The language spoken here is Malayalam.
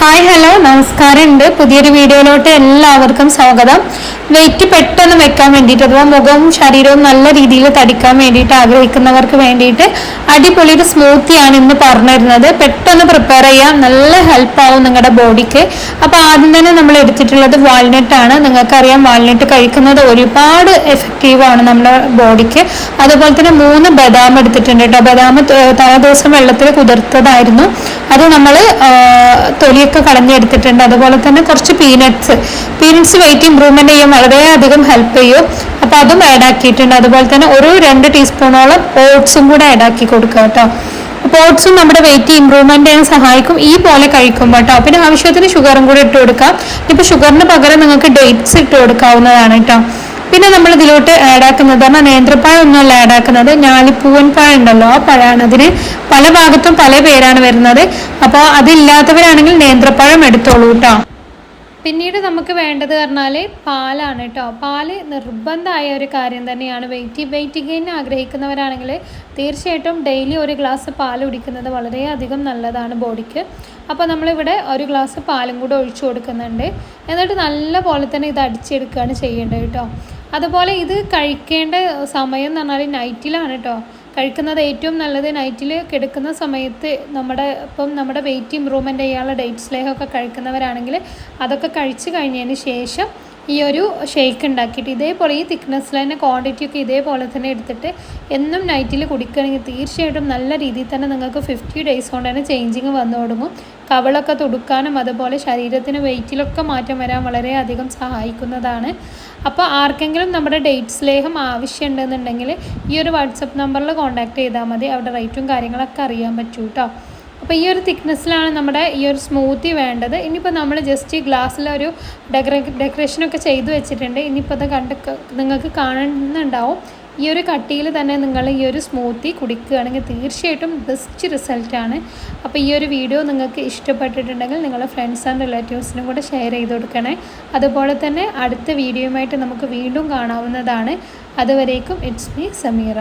ഹായ് ഹലോ നമസ്കാരം ഉണ്ട് പുതിയൊരു വീഡിയോയിലോട്ട് എല്ലാവർക്കും സ്വാഗതം. വെയിറ്റ് പെട്ടെന്ന് വെക്കാൻ വേണ്ടിയിട്ട് അഥവാ മുഖവും ശരീരവും നല്ല രീതിയിൽ തടിക്കാൻ വേണ്ടിയിട്ട് ആഗ്രഹിക്കുന്നവർക്ക് വേണ്ടിയിട്ട് അടിപൊളി ഒരു സ്മൂത്തിയാണ് ഇന്ന് പറഞ്ഞിരുന്നത്. പെട്ടെന്ന് പ്രിപ്പയർ ചെയ്യാം. നല്ല ഹെൽപ്പ് ആവും നിങ്ങളുടെ ബോഡിക്ക് അപ്പോൾ ആദ്യം തന്നെ നമ്മൾ എടുത്തിട്ടുള്ളത് വാൾനട്ട് ആണ്. നിങ്ങൾക്കറിയാം വാൾനട്ട് കഴിക്കുന്നത് ഒരുപാട് എഫക്റ്റീവ് ആണ് നമ്മുടെ ബോഡിക്ക് അതുപോലെ തന്നെ മൂന്ന് ബദാം എടുത്തിട്ടുണ്ട് കേട്ടോ ബദാം തലേദിവസം വെള്ളത്തിൽ കുതിർത്തതായിരുന്നു. അത് നമ്മൾ തൊലിയൊക്കെ കളഞ്ഞെടുത്തിട്ടുണ്ട്. അതുപോലെ തന്നെ കുറച്ച് പീനട്സ് പീനട്സ് വെയിറ്റ് ഇമ്പ്രൂവ്മെന്റ് ചെയ്യാൻ വളരെയധികം ഹെൽപ്പ് ചെയ്യും. അപ്പോൾ അതും ആഡ് ആക്കിയിട്ടുണ്ട്. അതുപോലെ തന്നെ ഒരു രണ്ട് ടീസ്പൂണോളം ഓട്സും കൂടെ ആഡ് ആക്കി കൊടുക്കുക കേട്ടോ. ഓട്സും നമ്മുടെ വെയിറ്റ് ഇമ്പ്രൂവ്മെന്റ് ചെയ്യാൻ സഹായിക്കും. ഈ പോലെ കഴിക്കുമ്പോൾ കേട്ടോ പിന്നെ ആവശ്യത്തിന് ഷുഗറും കൂടി ഇട്ട് കൊടുക്കാം. ഇപ്പോൾ ഷുഗറിന് പകരം നിങ്ങൾക്ക് ഡേറ്റ്സ് ഇട്ട് കൊടുക്കാവുന്നതാണ് കേട്ടോ പിന്നെ നമ്മൾ ഇതിലോട്ട് ആഡ് ആക്കുന്നത് പറഞ്ഞാൽ നേന്ത്രപ്പഴം ഒന്നുമല്ല ആഡ് ആക്കുന്നത്. ഞാലിപ്പൂവൻ പഴം ഉണ്ടല്ലോ ആ പഴമാണ് അതിന് പല ഭാഗത്തും പല പേരാണ് വരുന്നത്. അപ്പോൾ അതില്ലാത്തവരാണെങ്കിൽ നേന്ത്രപ്പഴം എടുത്തോളൂ കേട്ടോ പിന്നീട് നമുക്ക് വേണ്ടത് പറഞ്ഞാൽ പാലാണ് കേട്ടോ പാൽ നിർബന്ധമായ ഒരു കാര്യം തന്നെയാണ്. വെയിറ്റ് വെയിറ്റ് ഗെയിൻ ആഗ്രഹിക്കുന്നവരാണെങ്കിൽ തീർച്ചയായിട്ടും ഡെയിലി ഒരു ഗ്ലാസ് പാൽ കുടിക്കുന്നത് വളരെയധികം നല്ലതാണ് ബോഡിക്ക്. അപ്പോൾ നമ്മളിവിടെ ഒരു ഗ്ലാസ് പാലും കൂടെ ഒഴിച്ചു കൊടുക്കുന്നുണ്ട്. എന്നിട്ട് നല്ല പോലെ തന്നെ ഇത് അടിച്ചെടുക്കുകയാണ് ചെയ്യേണ്ടത് കേട്ടോ അതുപോലെ ഇത് കഴിക്കേണ്ട സമയം എന്ന് പറഞ്ഞാൽ നൈറ്റിലാണ് കേട്ടോ കഴിക്കുന്നത് ഏറ്റവും നല്ലത് നൈറ്റിൽ കിടക്കുന്ന സമയത്ത് നമ്മുടെ ഇപ്പം നമ്മുടെ വെയിറ്റ് ഇമ്പ്രൂവ്മെന്റ് ചെയ്യാനുള്ള ഡേറ്റ് സ്ലേഹമൊക്കെ കഴിക്കുന്നവരാണെങ്കിൽ അതൊക്കെ കഴിച്ച് കഴിഞ്ഞതിന് ശേഷം ഈ ഒരു ഷേക്ക് ഉണ്ടാക്കിയിട്ട് ഇതേപോലെ ഈ തിക്നെസ്സിൽ തന്നെ ക്വാണ്ടിറ്റി ഒക്കെ ഇതേപോലെ തന്നെ എടുത്തിട്ട് എന്നും നൈറ്റിൽ കുടിക്കുകയാണെങ്കിൽ തീർച്ചയായിട്ടും നല്ല രീതിയിൽ തന്നെ നിങ്ങൾക്ക് ഫിഫ്റ്റി ഡേയ്സ് കൊണ്ട് തന്നെ ചേഞ്ചിങ് വന്നു തുടങ്ങും. കവളൊക്കെ തുടുക്കാനും അതുപോലെ ശരീരത്തിന് വെയിറ്റിലൊക്കെ മാറ്റം വരാൻ വളരെയധികം സഹായിക്കുന്നതാണ്. അപ്പോൾ ആർക്കെങ്കിലും നമ്മുടെ ഡേറ്റ് സ്ലേഹം ആവശ്യമുണ്ടെന്നുണ്ടെങ്കിൽ ഈ ഒരു വാട്സപ്പ് നമ്പറിൽ കോൺടാക്ട് ചെയ്താൽ മതി. അവിടെ റേറ്റും കാര്യങ്ങളൊക്കെ അറിയാൻ പറ്റൂ കേട്ടോ അപ്പോൾ ഈ ഒരു തിക്നെസ്സിലാണ് നമ്മുടെ ഈ ഒരു സ്മൂത്തി വേണ്ടത്. ഇനിയിപ്പോൾ നമ്മൾ ജസ്റ്റ് ഈ ഗ്ലാസ്സിലൊരു ഡെക്കറേ ഡെക്കറേഷനൊക്കെ ചെയ്തു വെച്ചിട്ടുണ്ട്. ഇനിയിപ്പോൾ അത് കണ്ട് നിങ്ങൾക്ക് കാണുന്നുണ്ടാവും. ഈ ഒരു കട്ടിയിൽ തന്നെ നിങ്ങൾ ഈ ഒരു സ്മൂത്തി കുടിക്കുകയാണെങ്കിൽ തീർച്ചയായിട്ടും ബെസ്റ്റ് റിസൾട്ടാണ് അപ്പോൾ ഈ ഒരു വീഡിയോ നിങ്ങൾക്ക് ഇഷ്ടപ്പെട്ടിട്ടുണ്ടെങ്കിൽ നിങ്ങളുടെ ഫ്രണ്ട്സ് ആൻഡ് റിലേറ്റീവ്സിനും കൂടെ ഷെയർ ചെയ്ത് കൊടുക്കണേ. അതുപോലെ തന്നെ അടുത്ത വീഡിയോയുമായിട്ട് നമുക്ക് വീണ്ടും കാണാവുന്നതാണ്. അതുവരേക്കും ഇറ്റ്സ് മീ സമീറ